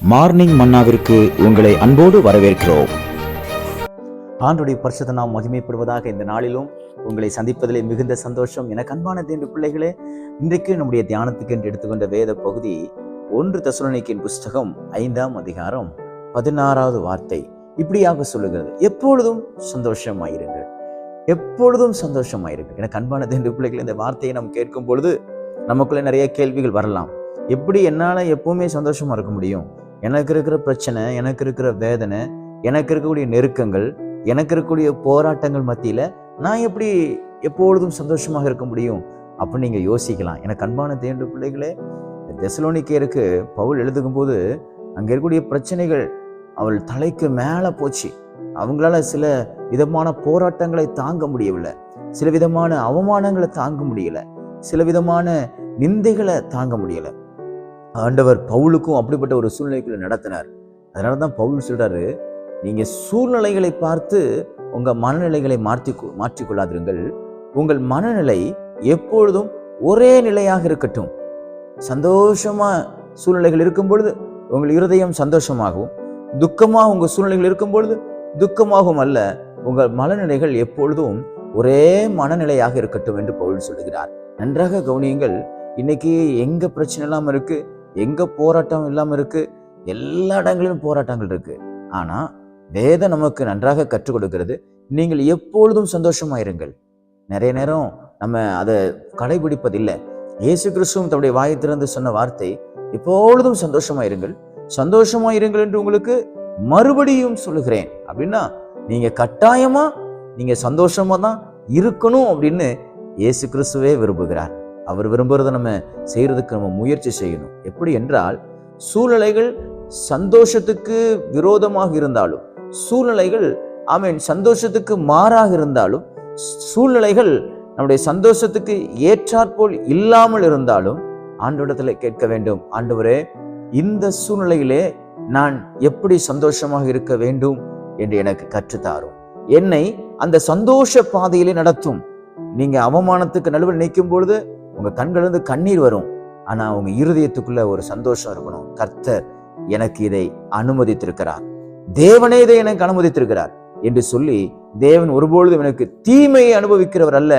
Morning மன்னாவிற்கு உங்களை அன்போடு வரவேற்கிறோம். ஆண்டுடைய பரிசுத்த நாம் மகிமைப்படுவதாக இந்த நாளிலும் உங்களை சந்திப்பதிலே மிகுந்த சந்தோஷம். எனக்கு அன்பான தேண்டு பிள்ளைகளே இன்றைக்கு நம்முடைய தியானத்துக்கு என்று எடுத்துக்கொண்ட வேத பகுதி ஒன்று தசுலனிக்கின் புஸ்தகம் ஐந்தாம் அதிகாரம் பதினாறாவது வார்த்தை இப்படியாக சொல்லுகிறது. எப்பொழுதும் சந்தோஷமாயிருங்கள். எப்பொழுதும் சந்தோஷமாயிருங்கள். எனக்கு அன்பான தேண்டு பிள்ளைகள் இந்த வார்த்தையை நாம் கேட்கும் பொழுது நமக்குள்ளே நிறைய கேள்விகள் வரலாம். எப்படி என்னால் எப்பவுமே சந்தோஷமா இருக்க முடியும்? எனக்கு இருக்கிற பிரச்சனை எனக்கு இருக்கிற வேதனை எனக்கு இருக்கக்கூடிய நெருக்கங்கள் எனக்கு இருக்கக்கூடிய போராட்டங்கள் மத்தியில் நான் எப்படி எப்பொழுதும் சந்தோஷமாக இருக்க முடியும்? அப்படின்னு நீங்கள் யோசிக்கலாம். எனக்கு அன்பான தேண்டு பிள்ளைகளே தெசலோனிக்கேருக்கு பவுல் எழுதுக்கும் போது அங்கே இருக்கக்கூடிய பிரச்சனைகள் அவள் தலைக்கு மேலே போச்சு. அவங்களால சில விதமான போராட்டங்களை தாங்க முடியவில்லை. சில விதமான அவமானங்களை தாங்க முடியல. சில விதமான நிந்தைகளை தாங்க முடியலை. ஆண்டவர் பவுலுக்கும் அப்படிப்பட்ட ஒரு சூழ்நிலைக்குள்ள நடத்தினார். அதனால தான் பவுல் சொல்றாரு நீங்க சூழ்நிலைகளை பார்த்து உங்க மனநிலைகளை மாற்றி மாற்றிக்கொள்ளாதிருங்கள். உங்கள் மனநிலை எப்பொழுதும் ஒரே நிலையாக இருக்கட்டும். சந்தோஷமா சூழ்நிலைகள் இருக்கும் பொழுது உங்கள் இருதயம் சந்தோஷமாகவும் துக்கமாக உங்கள் சூழ்நிலைகள் இருக்கும் பொழுது துக்கமாகவும் அல்ல உங்கள் மனநிலைகள் எப்பொழுதும் ஒரே மனநிலையாக இருக்கட்டும் என்று பவுல் சொல்லுகிறார். நன்றாக கவனியுங்கள் இன்னைக்கு எங்க பிரச்சனை இல்லாமல் இருக்கு எங்கே போராட்டம் இல்லாமல் இருக்குது எல்லா இடங்களிலும் போராட்டங்கள் இருக்குது ஆனால் வேதம் நமக்கு நன்றாக கற்றுக் கொடுக்கிறது. நீங்கள் எப்பொழுதும் சந்தோஷமாயிருங்கள் நிறைய நேரம் நம்ம அதை கடைபிடிப்பதில்லை. இயேசு கிறிஸ்துவும் தன்னுடைய வாயை திறந்து சொன்ன வார்த்தை எப்பொழுதும் சந்தோஷமாயிருங்கள் சந்தோஷமாயிருங்கள் என்று உங்களுக்கு மறுபடியும் சொல்லுகிறேன். அப்படின்னா நீங்கள் கட்டாயமாக நீங்கள் சந்தோஷமாக தான் இருக்கணும் அப்படின்னு இயேசு கிறிஸ்துவே விரும்புகிறார். அவர் விரும்புகிறத நம்ம செய்கிறதுக்கு நம்ம முயற்சி செய்யணும். எப்படி என்றால் சூழ்நிலைகள் சந்தோஷத்துக்கு விரோதமாக இருந்தாலும் சூழ்நிலைகள் ஆமீன் சந்தோஷத்துக்கு மாறாக இருந்தாலும் சூழ்நிலைகள் நம்முடைய சந்தோஷத்துக்கு ஏற்றாற்போல் இல்லாமல் இருந்தாலும் ஆண்டோடத்தில் கேட்க வேண்டும் ஆண்டவரே இந்த சூழ்நிலையிலே நான் எப்படி சந்தோஷமாக இருக்க வேண்டும்? என்று எனக்கு கற்றுத்தாரும். என்னை அந்த சந்தோஷ பாதையிலே நடத்தும். நீங்க அவமானத்துக்கு நடுவில் நிற்கும் பொழுது உங்க கண்களிலிருந்து கண்ணீர் வரும். ஆனா உங்க இருதயத்துக்குள்ள ஒரு சந்தோஷம் இருக்கணும். கர்த்தர் எனக்கு இதை அனுமதித்திருக்கிறார். தேவனே இதை எனக்கு அனுமதித்திருக்கிறார் என்று சொல்லி தேவன் ஒருபொழுதும் எனக்கு தீமையை அனுபவிக்கிறவர் அல்ல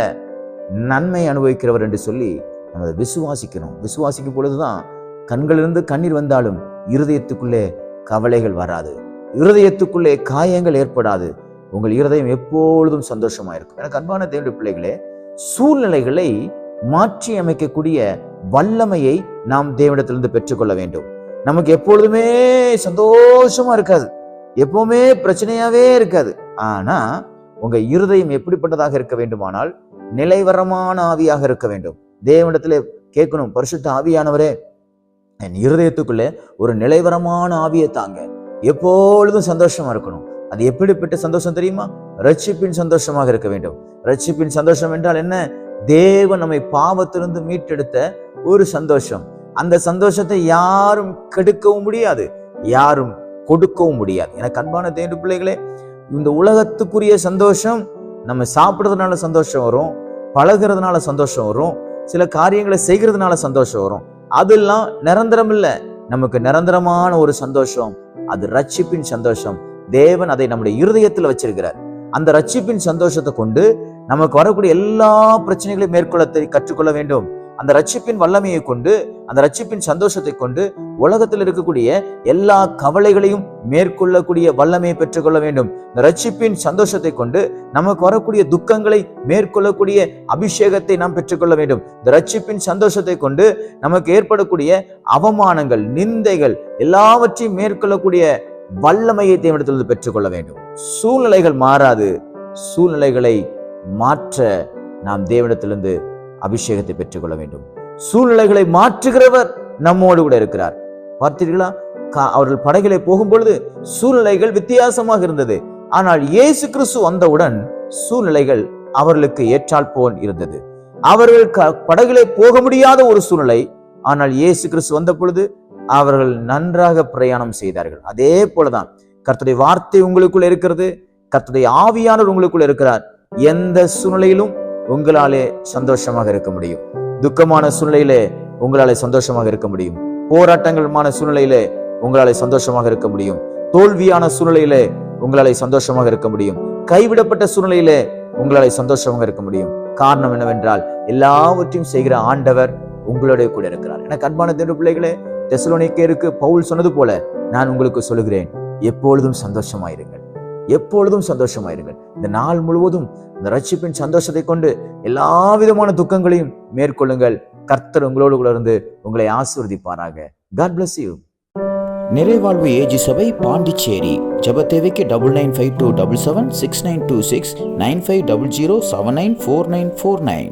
நன்மை அனுபவிக்கிறவர் என்று சொல்லி நம்ம அதை விசுவாசிக்கணும். விசுவாசிக்கும் பொழுதுதான் கண்களிலிருந்து கண்ணீர் வந்தாலும் இருதயத்துக்குள்ளே கவலைகள் வராது. இருதயத்துக்குள்ளே காயங்கள் ஏற்படாது. உங்கள் இருதயம் எப்பொழுதும் சந்தோஷமா இருக்கும். எனக்கு அன்பான தேவனுடைய பிள்ளைகளே சூழ்நிலைகளை மாற்றி அமைக்கக்கூடிய வல்லமையை நாம் தேவனிடத்திலிருந்து பெற்றுக்கொள்ள வேண்டும். நமக்கு எப்பொழுதுமே சந்தோஷமா இருக்காது. எப்பவுமே பிரச்சனையாவே இருக்காது. ஆனா உங்க இருதயம் எப்படிப்பட்டதாக இருக்க வேண்டுமானால் நிலைவரமான ஆவியாக இருக்க வேண்டும். தேவனிடத்துல கேட்கணும் பரிசுத்த ஆவியானவரே என் இருதயத்துக்குள்ளே ஒரு நிலைவரமான ஆவியை தாங்க. எப்பொழுதும் சந்தோஷமா இருக்கணும். அது எப்படிப்பட்ட சந்தோஷம் தெரியுமா? ரட்சிப்பின் சந்தோஷமாக இருக்க வேண்டும். ரட்சிப்பின் சந்தோஷம் என்றால் என்ன? தேவன் நம்மை பாவத்திலிருந்து மீட்டெடுத்த ஒரு சந்தோஷம். அந்த சந்தோஷத்தை யாரும் கெடுக்கவும் முடியாது யாரும் கொடுக்கவும் முடியாது. எனக்கு அன்பான தேடு பிள்ளைகளே இந்த உலகத்துக்குரிய சந்தோஷம் நம்ம சாப்பிட்றதுனால சந்தோஷம் வரும் பழகிறதுனால சந்தோஷம் வரும் சில காரியங்களை செய்கிறதுனால சந்தோஷம் வரும். அதெல்லாம் நிரந்தரம் இல்லை. நமக்கு நிரந்தரமான ஒரு சந்தோஷம் அது ரட்சிப்பின் சந்தோஷம். தேவன் அதை நம்முடைய இருதயத்தில் வச்சிருக்கிறார். அந்த ரட்சிப்பின் சந்தோஷத்தை கொண்டு நமக்கு வரக்கூடிய எல்லா பிரச்சனைகளையும் மேற்கொள்ள கற்றுக்கொள்ள வேண்டும். அந்த ரட்சிப்பின் வல்லமையை கொண்டு அந்த ரட்சிப்பின் சந்தோஷத்தை கொண்டு உலகத்தில் இருக்கக்கூடிய எல்லா கவலைகளையும் மேற்கொள்ளக்கூடிய வல்லமையை பெற்றுக்கொள்ள வேண்டும். இந்த ரட்சிப்பின் சந்தோஷத்தை கொண்டு நமக்கு வரக்கூடிய துக்கங்களை மேற்கொள்ளக்கூடிய அபிஷேகத்தை நாம் பெற்றுக்கொள்ள வேண்டும். இந்த ரட்சிப்பின் சந்தோஷத்தை கொண்டு நமக்கு ஏற்படக்கூடிய அவமானங்கள் நிந்தைகள் எல்லாவற்றையும் மேற்கொள்ளக்கூடிய வல்லமையை தேவனிடத்திலிருந்து பெற்றுக்கொள்ள வேண்டும். சூழ்நிலைகள் மாறாது. சூழ்நிலைகளை மாற்ற நாம் தேவனிடத்திலிருந்து அபிஷேகத்தை பெற்றுக்கொள்ள வேண்டும். சூழ்நிலைகளை மாற்றுகிறவர் நம்மோடு கூட இருக்கிறார். பார்த்தீர்களா? அவர்கள் படைகளை போகும் பொழுது சூழ்நிலைகள் வித்தியாசமாக இருந்தது. ஆனால் இயேசு கிறிஸ்து வந்தவுடன் சூழ்நிலைகள் அவர்களுக்கு ஏற்றால் போல் இருந்தது. அவர்கள் க- போக முடியாத ஒரு சூழ்நிலை. ஆனால் இயேசு கிறிஸ்து வந்த பொழுது அவர்கள் நன்றாக பிரயாணம் செய்தார்கள். அதே போலதான் கர்த்தருடைய வார்த்தை உங்களுக்குள்ள இருக்கிறது. கர்த்தருடைய ஆவியானவர் உங்களுக்குள்ள இருக்கிறார். எந்த சூழ்நிலையிலும் உங்களாலே சந்தோஷமாக இருக்க முடியும். துக்கமான சூழ்நிலையிலே உங்களாலே சந்தோஷமாக இருக்க முடியும். போராட்டங்கள்மான சூழ்நிலையிலே உங்களாலே சந்தோஷமாக இருக்க முடியும். தோல்வியான சூழ்நிலையிலே உங்களாலே சந்தோஷமாக இருக்க முடியும். கைவிடப்பட்ட சூழ்நிலையிலே உங்களாலே சந்தோஷமாக இருக்க முடியும். காரணம் என்னவென்றால் எல்லாவற்றையும் செய்கிற ஆண்டவர் உங்களோட கூட இருக்கிறார். எனக்கு அன்பான தேவ பிள்ளைகளே தெசலோனிக்கேருக்கு பவுல் சொன்னது போல நான் உங்களுக்கு சொல்லுகிறேன் எப்பொழுதும் சந்தோஷமாயிருங்கள். எப்பொழுதும் சந்தோஷமாயிருங்கள். இந்த நாள் முழுவதும் இந்த ரட்சிப்பின் சந்தோஷத்தை கொண்டு எல்லா விதமான துக்கங்களையும் மேற்கொள்ளுங்கள். கர்த்தர் உங்களோடு கூட இருந்து உங்களை ஆசிர்வதிப்பாராக. காட் பிளஸ் யூ நிறைவாழ்வு ஏஜி சபை பாண்டிச்சேரி. ஜெப தேவைக்கு double nine five two double seven six nine two six nine five double zero seven nine four nine four nine